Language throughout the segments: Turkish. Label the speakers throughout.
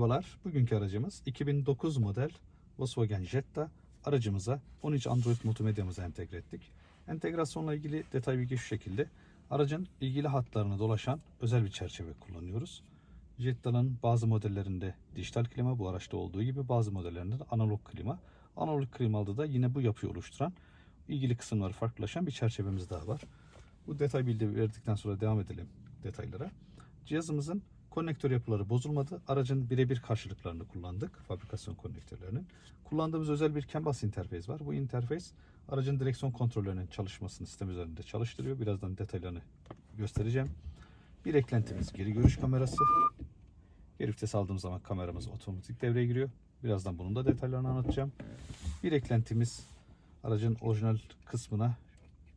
Speaker 1: Merhabalar. Bugünkü aracımız 2009 model Volkswagen Jetta. Aracımıza 13 Android multimedyamızı entegre ettik. Entegrasyonla ilgili detay bilgi şu şekilde. Aracın ilgili hatlarını dolaşan özel bir çerçeve kullanıyoruz. Jetta'nın bazı modellerinde dijital klima bu araçta olduğu gibi bazı modellerinde de analog klima. Analog klimalı da yine bu yapıyı oluşturan ilgili kısımları farklılaşan bir çerçevemiz daha var. Bu detay bilgi verdikten sonra devam edelim detaylara. Cihazımızın konnektör yapıları bozulmadı. Aracın birebir karşılıklarını kullandık. Fabrikasyon konnektörlerinin. Kullandığımız özel bir CAN bus interfeys var. Bu interfeys aracın direksiyon kontrollerinin çalışmasını sistem üzerinde çalıştırıyor. Birazdan detaylarını göstereceğim. Bir eklentimiz geri görüş kamerası. Geri vites aldığımız zaman kameramız otomatik devreye giriyor. Birazdan bunun da detaylarını anlatacağım. Bir eklentimiz aracın orijinal kısmına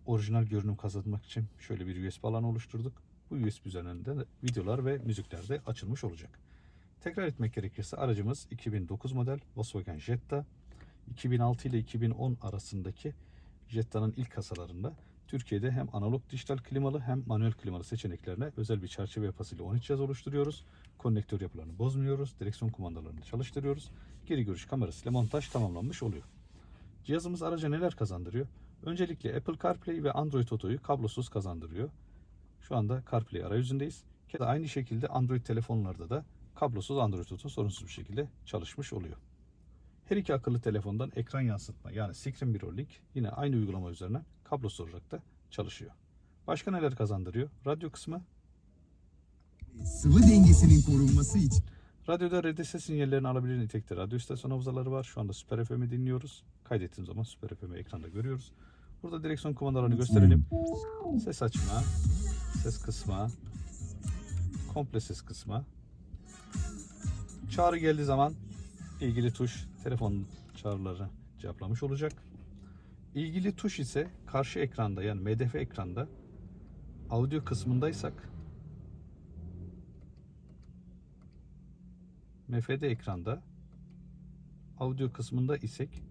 Speaker 1: orijinal görünüm kazanmak için şöyle bir USB alanı oluşturduk. Bu USB üzerinden de videolar ve müzikler de açılmış olacak. Tekrar etmek gerekirse aracımız 2009 model Volkswagen Jetta. 2006 ile 2010 arasındaki Jetta'nın ilk kasalarında Türkiye'de hem analog dijital klimalı hem manuel klimalı seçeneklerine özel bir çerçeve yapısıyla 13 cihaz oluşturuyoruz. Konnektör yapılarını bozmuyoruz. Direksiyon kumandalarını çalıştırıyoruz. Geri görüş kamerasıyla montaj tamamlanmış oluyor. Cihazımız araca neler kazandırıyor? Öncelikle Apple CarPlay ve Android Auto'yu kablosuz kazandırıyor. Şu anda CarPlay arayüzündeyiz. Keza aynı şekilde Android telefonlarda da kablosuz Android Auto sorunsuz bir şekilde çalışmış oluyor. Her iki akıllı telefondan ekran yansıtma yani Screen Mirror Link yine aynı uygulama üzerinden kablosuz olarak da çalışıyor. Başka neler kazandırıyor? Radyo kısmı.
Speaker 2: Sıvı dengesinin korunması için
Speaker 1: Radyoda RDS sinyallerini alabilen nitelikte radyo istasyon havzaları var. Şu anda Süper FM'i dinliyoruz. Kaydettiğim zaman Süper FM'i ekranda görüyoruz. Burada direksiyon kumandalarını gösterelim. Ses açma, ses kısma, komple ses kısma. Çağrı geldiği zaman ilgili tuş telefon çağrıları cevaplamış olacak. İlgili tuş ise karşı ekranda yani MDF ekranda audio kısmındaysak MFD ekranda audio kısmında isek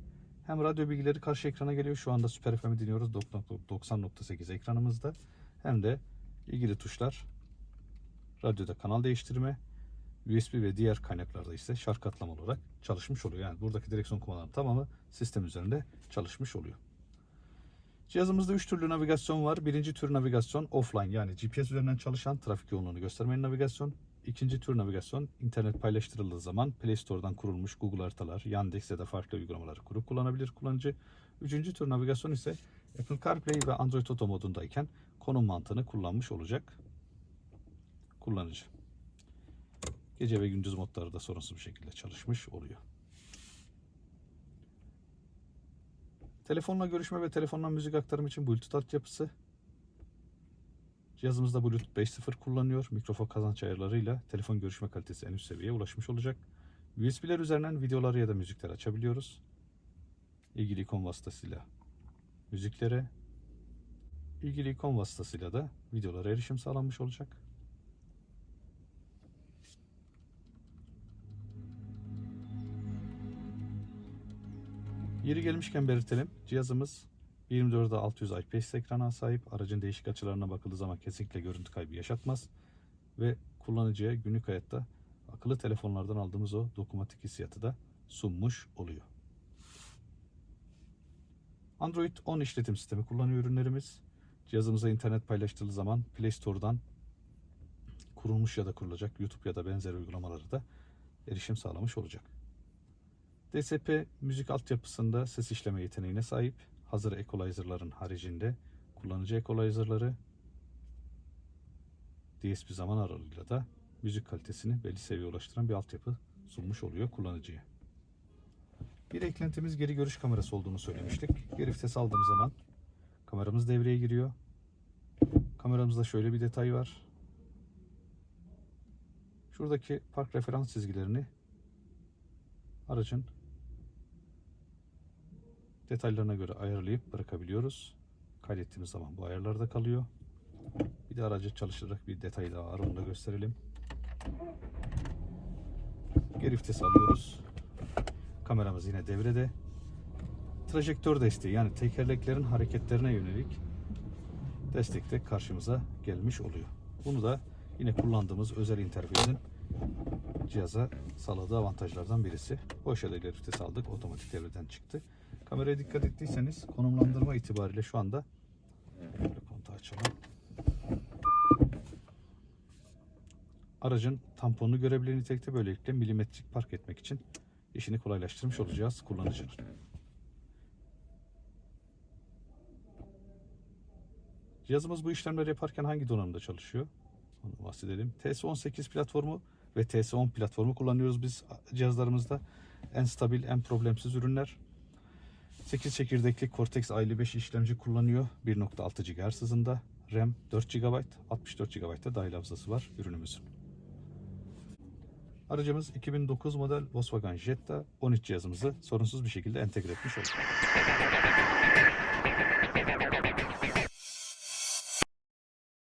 Speaker 1: hem radyo bilgileri karşı ekrana geliyor. Şu anda Süper FM'i dinliyoruz 90.8 ekranımızda. Hem de ilgili tuşlar radyoda kanal değiştirme, USB ve diğer kaynaklarda ise şarkı atlama olarak çalışmış oluyor. Yani buradaki direksiyon kumandanın tamamı sistem üzerinde çalışmış oluyor. Cihazımızda 3 türlü navigasyon var. Birinci tür navigasyon offline yani GPS üzerinden çalışan trafik yoğunluğunu göstermeyen navigasyon. İkinci tür navigasyon internet paylaştırıldığı zaman Play Store'dan kurulmuş Google haritalar, Yandex ya da farklı uygulamaları kurup kullanabilir kullanıcı. Üçüncü tür navigasyon ise Apple CarPlay ve Android Auto modundayken konum mantığını kullanmış olacak kullanıcı. Gece ve gündüz modları da sorunsuz bir şekilde çalışmış oluyor. Telefonla görüşme ve telefondan müzik aktarım için Bluetooth altyapısı. Cihazımızda Bluetooth 5.0 kullanıyor. Mikrofon kazanç ayarlarıyla telefon görüşme kalitesi en üst seviyeye ulaşmış olacak. USB'ler üzerinden videoları ya da müzikler açabiliyoruz. İlgili ikon vasıtasıyla müziklere, ilgili ikon vasıtasıyla da videolara erişim sağlanmış olacak. Yeri gelmişken belirtelim. Cihazımız 24'e 600 IPS ekrana sahip. Aracın değişik açılarına bakıldığı zaman kesinlikle görüntü kaybı yaşatmaz. Ve kullanıcıya günlük hayatta akıllı telefonlardan aldığımız o dokunmatik hissiyatı da sunmuş oluyor. Android 10 işletim sistemi kullanıyor ürünlerimiz. Cihazımıza internet paylaştırıldığı zaman Play Store'dan kurulmuş ya da kurulacak YouTube ya da benzer uygulamaları da erişim sağlamış olacak. DSP müzik altyapısında ses işleme yeteneğine sahip. Hazır equalizer'ların haricinde kullanıcı equalizer'ları DSP zaman aralığıyla da müzik kalitesini belli seviyeye ulaştıran bir altyapı sunmuş oluyor kullanıcıya. Bir eklentimiz geri görüş kamerası olduğunu söylemiştik. Geri vites aldığımız zaman kameramız devreye giriyor. Kameramızda şöyle bir detay var. Şuradaki park referans çizgilerini aracın detaylarına göre ayarlayıp bırakabiliyoruz. Kaydettiğimiz zaman bu ayarlarda kalıyor. Bir de aracı çalıştırarak bir detay daha var onu da gösterelim. Geri vites alıyoruz. Kameramız yine devrede. Trajektör desteği yani tekerleklerin hareketlerine yönelik destek de karşımıza gelmiş oluyor. Bunu da yine kullandığımız özel interfeysin cihaza sağladığı avantajlardan birisi. Bu aşağıda vitesi aldık. Otomatik devreden çıktı. Kameraya dikkat ettiyseniz konumlandırma itibariyle şu anda kontağı açalım. Aracın tamponunu görebilir nitelikte böylelikle milimetrik park etmek için işini kolaylaştırmış olacağız kullanıcının. Cihazımız bu işlemleri yaparken hangi donanımda çalışıyor? Onu bahsedelim. TS18 platformu ve TS10 platformu kullanıyoruz biz cihazlarımızda. En stabil, en problemsiz ürünler. 8 çekirdekli Cortex A55 işlemci kullanıyor. 1.6 GHz hızında. RAM 4 GB, 64 GB da dahil hafızası var ürünümüzün. Aracımız 2009 model Volkswagen Jetta 13 cihazımızı sorunsuz bir şekilde entegre etmiş olduk.